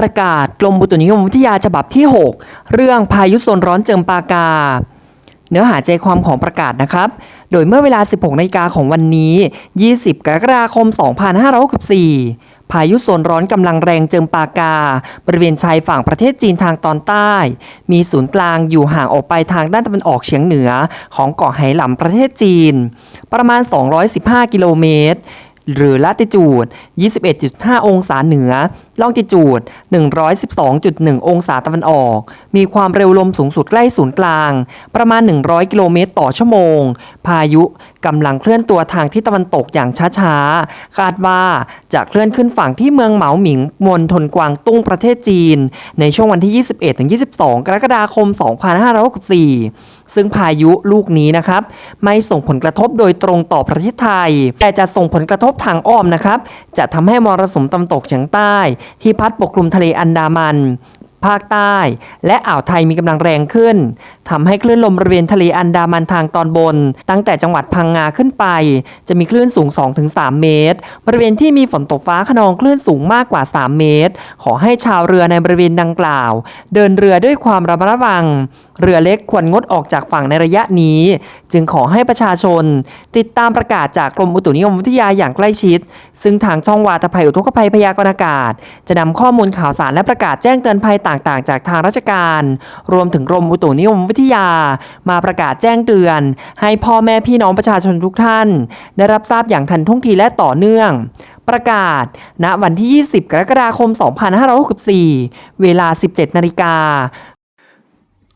ประกาศกรมอุตุนิยมวิทยาฉบับที่ 6 เรื่องพายุโซนร้อนเจิมปากา เนื้อหาใจความของประกาศนะครับ โดยเมื่อเวลา 16นาฬิกาของวันนี้ 20 กรกฎาคม 2564 พายุโซนร้อนกำลังแรงเจิมปากา บริเวณชายฝั่งประเทศจีนทางตอนใต้ มีศูนย์กลางอยู่ห่างออกไปทางด้านตะวันออกเฉียงเหนือ ของเกาะไหหลำประเทศจีน ประมาณ 215 กิโลเมตรหรือละติจูด 21.5 องศาเหนือลองจิจูด 112.1 องศาตะวันออก มีความเร็วลมสูงสุดใกล้ศูนย์กลาง ประมาณ 100 กิโลเมตรต่อชั่วโมง พายุกำลังเคลื่อนตัวทางที่ตะวันตกอย่างช้าๆ คาดว่าจะเคลื่อนขึ้นฝั่งที่เมืองเหมาหมิงมณฑลกวางตุ้งประเทศจีน ในช่วงวันที่ 21-22 กรกฎาคม 2564 ซึ่งพายุลูกนี้นะครับ ไม่ส่งผลกระทบโดยตรงต่อประเทศไทย แต่จะส่งผลกระทบทางอ้อมนะครับ จะทำให้มรสุมตะวันตกเฉียงใต้ที่พัดปกคลุมทะเลอันดามัน ภาคใต้ และอ่าวไทยมีกำลังแรงขึ้นทำให้คลื่นลมบริเวณทะเลอันดามันทางตอนบน ตั้งแต่จังหวัดพังงาขึ้นไป จะมีคลื่นสูง 2-3 เมตร บริเวณที่มีฝนตกฟ้าขนองคลื่นสูงมากกว่า 3 เมตร ขอให้ชาวเรือในบริเวณดังกล่าว เดินเรือด้วยความระมัดระวัง เรือเล็กควรงดออกจากฝั่งในระยะนี้ จึงขอให้ประชาชน ติดตามประกาศจากกรมอุตุนิยมวิทยาอย่างใกล้ชิด ซึ่งทางช่องวาตภัยอุทกภัยพยากรณ์อากาศ จะนำข้อมูลข่าวสารและประกาศแจ้งเตือนภัยต่างๆ จากทางราชการ รวมถึงกรมอุตุนิยมวิทยา มาประกาศแจ้งเตือน ให้พ่อแม่พี่น้องประชาชนทุกท่าน ได้รับทราบอย่างทันท่วงทีและต่อเนื่อง ประกาศ ณวันที่ 20 กรกฎาคม 2564 เวลา 17 นาฬิกา